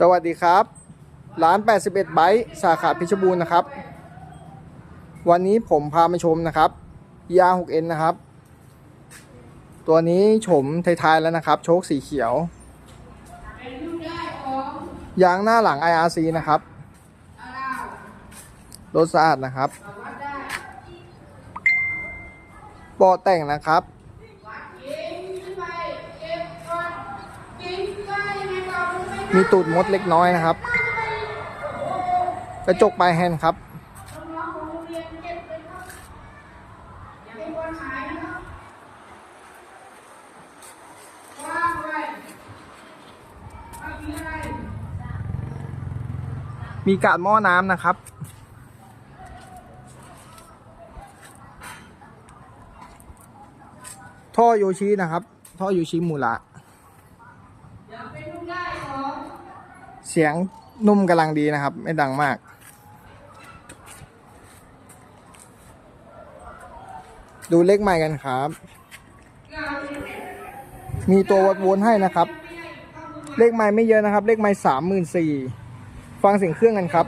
สวัสดีครับ ร้าน 81 ไบต์สาขาเพชรบูรณ์นะครับ วันนี้ผมพามาชมนะครับยา 6N นะครับ ตัวนี้โฉมท้ายๆแล้วนะครับ โชคสีเขียว ยางหน้าหลัง IRC นะครับ รถสะอาดนะครับเบาะแต่งนะครับ มีตูดมดเล็กน้อยนะครับ กระจกปลายแฮนด์ครับ มีกาดหม้อน้ำนะครับท่อโยชินะครับ ท่อโยชิมูระ เสียงนุ่มกำลังดีนะครับ ไม่ดังมาก ดูเลขใหม่กันครับ มีตัววัดวนให้นะครับ เลขใหม่ไม่เยอะนะครับ เลขใหม่สามหมื่นสี่ฟังเสียงเครื่องกันครับ